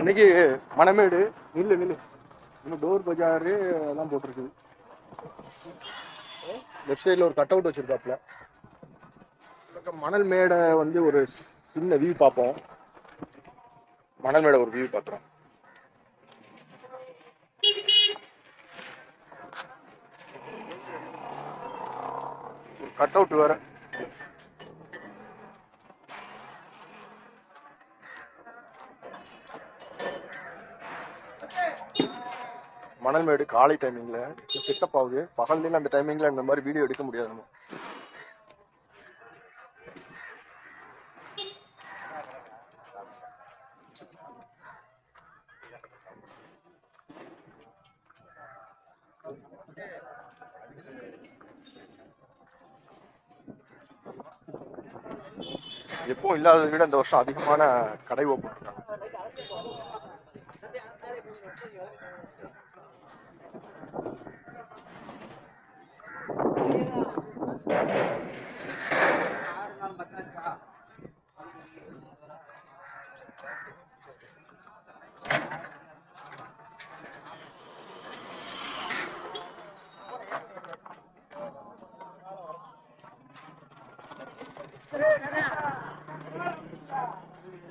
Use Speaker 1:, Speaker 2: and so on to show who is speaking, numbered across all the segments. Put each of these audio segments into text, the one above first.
Speaker 1: இன்னைக்கு மணமேடு நில்லு நில்லு. இன்னும் டோர் பஜாரு எல்லாம் போட்டிருக்குது. லெஃப்ட் சைடில் ஒரு கட் அவுட் வச்சிருக்காப்புல மணல் மேடை வந்து ஒரு சின்ன வியூ பார்ப்போம். மணல் மேடை ஒரு வியூ பார்க்குறோம் ஒரு கட் அவுட் வேற. மணல்மேடு காலை டைமிங்ல செட்டப் ஆகுது பகல்ல அந்த டைமிங்ல இந்த மாதிரி வீடியோ எடுக்க முடியாது நம்ம. எப்போ இல்லாததை விட இந்த வருஷம் அதிகமான கடை ஓப்பன் இருக்காங்க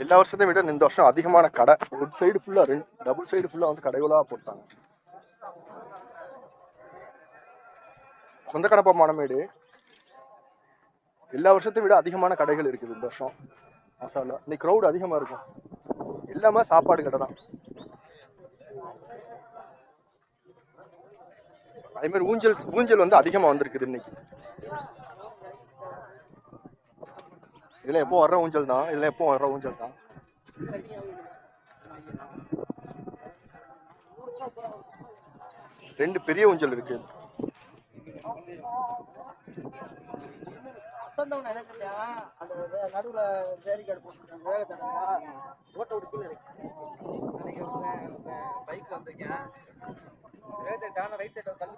Speaker 1: எல்லா வருஷத்தையும் விட இந்த வருஷம் அதிகமான கடை. ஒரு சைடு ஃபுல்லா ரெண்டு டபுள் சைடு ஃபுல்லா வந்து கடைகளா போட்டாங்க. சொந்த கடை மணமேடு எல்லா வருஷத்தையும் விட அதிகமான கடைகள் இருக்குது இந்த வருஷம். மசாலா இன்னைக்கு க்ரௌட் அதிகமாக இருக்கும். எல்லாமே சாப்பாடு கடை தான். அதே மாதிரி ஊஞ்சல் ஊஞ்சல் வந்து அதிகமாக வந்திருக்குது இன்னைக்கு. இதெல்லாம் எப்போ வர்ற ஊஞ்சல் தான்? இதெல்லாம் எப்போ வர்ற ஊஞ்சல் தான்? ரெண்டு பெரிய ஊஞ்சல் இருக்கு.
Speaker 2: வசந்தவன் நினைக்கலையா அந்த வே- நடுவுல பேரிகார்டு போட்டுருக்காங்க வேக தடங்களா ஓட்ட விட்டு கீழே இருக்கு பைக் வந்தீங்க. வேக டான ரைட் சைடு கல்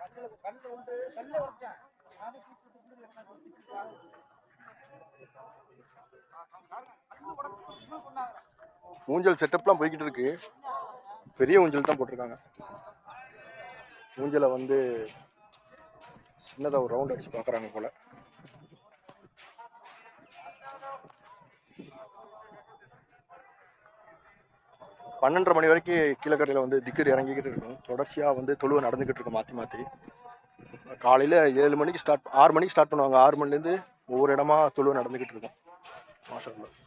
Speaker 2: கல்லுல கல்லுல உண்டு கல்லுல வச்சேன் நானே சீட் போட்டு கீழே உட்கார்ந்து வச்சுக்கிட்டேன்.
Speaker 1: ஊஞ்சல் செட்டப்லாம் போய்கிட்டு இருக்கு. பெரிய ஊஞ்சல் தான் போட்டிருக்காங்க. ஊஞ்சலை வந்து சின்னதாக ஒரு ரவுண்ட் அடிச்சு பார்க்குறாங்க போல. பன்னெண்டரை மணி வரைக்கும் கீழக்கரையில் வந்து திக்கர் இறங்கிக்கிட்டு இருக்கும் தொடர்ச்சியாக வந்து தொழுவை நடந்துக்கிட்டு இருக்கும் மாற்றி மாற்றி காலையில் ஏழு மணிக்கு ஸ்டார்ட் ஆறு மணிக்கு ஸ்டார்ட் பண்ணுவாங்க. ஆறு மணிலேருந்து ஒவ்வொரு இடமா தொழுவை நடந்துக்கிட்டு இருக்கும். மாசத்தில்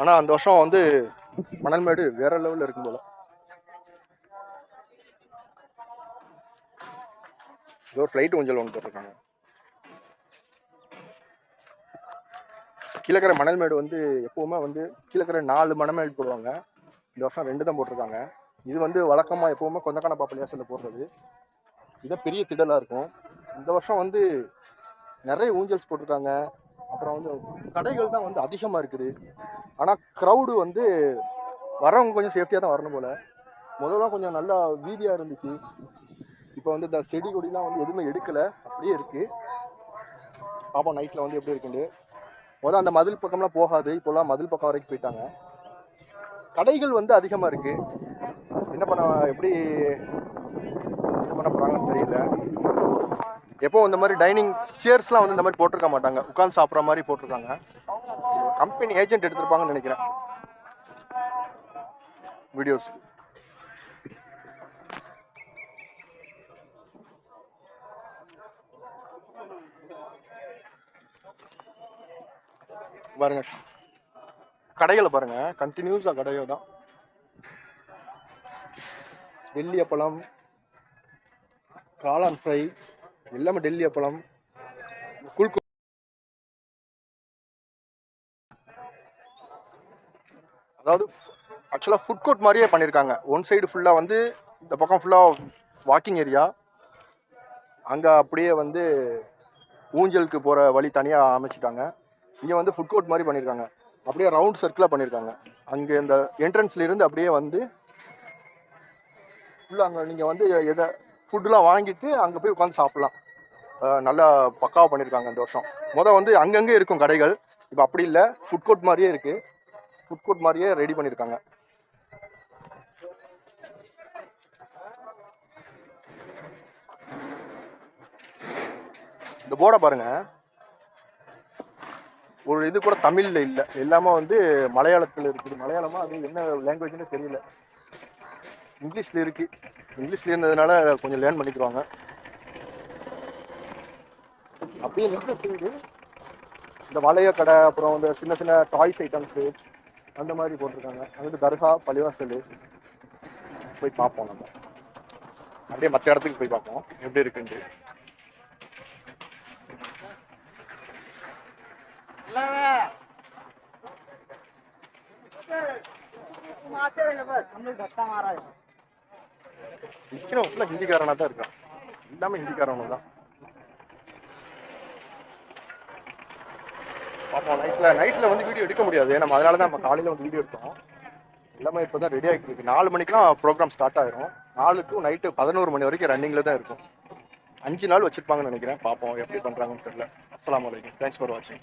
Speaker 1: ஆனால் அந்த வருஷம் வந்து மணல்மேடு வேற லெவலில் இருக்கும் போல. ஏதோ ஃப்ளைட் ஊஞ்சல் ஒன்று போட்டிருக்காங்க. கீழக்கரை மணல்மேடு வந்து எப்பவுமே வந்து கீழக்கிற நாலு மணமேடு போடுவாங்க. இந்த வருஷம் ரெண்டு தான் போட்டிருக்காங்க. இது வந்து வழக்கமாக எப்பவுமே கொந்தக்கான பாப்பலியாசில் போடுறது. இதான் பெரிய திடலாக இருக்கும். இந்த வருஷம் வந்து நிறைய ஊஞ்சல்ஸ் போட்டிருக்காங்க. அப்புறம் வந்து கடைகள் தான் வந்து அதிகமாக இருக்குது. ஆனால் க்ரௌடு வந்து வரவங்க கொஞ்சம் சேஃப்டியாக தான் வரணும் போல். முதல்ல கொஞ்சம் நல்லா வீதியாக இருந்துச்சு. இப்போ வந்து இந்த செடி கொடிலாம் வந்து எதுவுமே எடுக்கலை. அப்படியே இருக்குது பாப்போம் நைட்டில் வந்து எப்படி இருக்குண்டு முதல் அந்த மதில் பக்கம்லாம் போகாது. இப்போல்லாம் மதில் பக்கம் வரைக்கும் போயிட்டாங்க. கடைகள் வந்து அதிகமாக இருக்குது என்ன பண்ண எப்படி என்ன பண்ண போகிறாங்கன்னு தெரியல. எப்போ இந்த மாதிரி டைனிங் சேர்ஸ்லாம் வந்து இந்த மாதிரி போட்டிருக்க மாட்டாங்க. உட்காந்து சாப்பிட்ற மாதிரி போட்டிருக்காங்க. கம்பெனி ஏஜென்ட் எடுத்திருப்பாங்கன்னு நினைக்கிறேன். வீடியோஸ் பாருங்க. கடைகளை பாருங்க. கண்டினியூஸா கடையோ தான். டெல்லி அப்பளம் காளான் ஃப்ரை எல்லாமே டெல்லி அப்பளம் குல்கு அதாவது ஆக்சுவலாக ஃபுட் கோர்ட் மாதிரியே பண்ணியிருக்காங்க ஒன் சைடு ஃபுல்லாக வந்து இந்த பக்கம் ஃபுல்லாக வாக்கிங் ஏரியா அங்கே அப்படியே வந்து ஊஞ்சலுக்கு போகிற வழி தனியாக அமைச்சிட்டாங்க. இங்கே வந்து ஃபுட் கோர்ட் மாதிரி பண்ணியிருக்காங்க அப்படியே ரவுண்ட் சர்க்கிளாக பண்ணியிருக்காங்க அங்கே இந்த என்ட்ரன்ஸ்லேருந்து அப்படியே வந்து ஃபுல்லாக அங்கே நீங்கள் வந்து எதை ஃபுட்டுலாம் வாங்கிட்டு அங்கே போய் உட்காந்து சாப்பிட்லாம். நல்லா பக்காவாக பண்ணியிருக்காங்க இந்த வருஷம். மொதல் வந்து அங்கங்கே இருக்கும் கடைகள். இப்போ அப்படி இல்லை. ஃபுட் கோர்ட் மாதிரியே இருக்குது ஃபுட் கோர்ட் மாதிரியே ரெடி பண்ணியிருக்காங்க இந்த போர்டை பாருங்கள் ஒரு இது கூட தமிழ்ல இல்ல. எல்லாமே வந்து மலையாளத்துல இருக்குது. மலையாளமா அது என்ன லாங்குவேஜ்னு தெரியல. இங்கிலீஷ்ல இருக்கு. இங்கிலீஷ்ல இருந்ததுனால கொஞ்சம் லேர்ன் பண்ணிக்குவாங்க. அப்படியே இந்த இந்த வளைய கடை அப்புறம் இந்த சின்ன சின்ன டாய்ஸ் ஐட்டம்ஸு அந்த மாதிரி போட்டிருக்காங்க. அங்கிட்டு தர்கா பள்ளிவாசல். போய் பார்ப்போம் நம்ம. அப்படியே மற்ற இடத்துக்கு போய் பார்ப்போம். எப்படி இருக்குன்ட்டு. நிக்கிற ஃபுல்லாக ஹிந்திக்காரனா தான் இருக்கான் எல்லாமே ஹிந்திக்காரனும் தான் பார்ப்போம் நைட்ல நைட்டில் வந்து வீடியோ எடுக்க முடியாது. நம்ம அதனால தான் நம்ம காலையில் வந்து வீடியோ எடுத்தோம். எல்லாமே இப்போ தான் ரெடி ஆகிட்டு இருக்கு. நாலு மணிக்கெல்லாம் ப்ரோக்ராம் ஸ்டார்ட் ஆகிரும் நாலு டு நைட்டு பதினோரு மணி வரைக்கும் ரன்னிங்கில் தான் இருக்கும். அஞ்சு நாள் வச்சுருப்பாங்கன்னு நினைக்கிறேன். பாப்போம் எப்படி பண்ணுறாங்கன்னு தெரியல. அஸ்லாம் வலைக்கம் தேங்க்ஸ் ஃபார் வாட்சிங்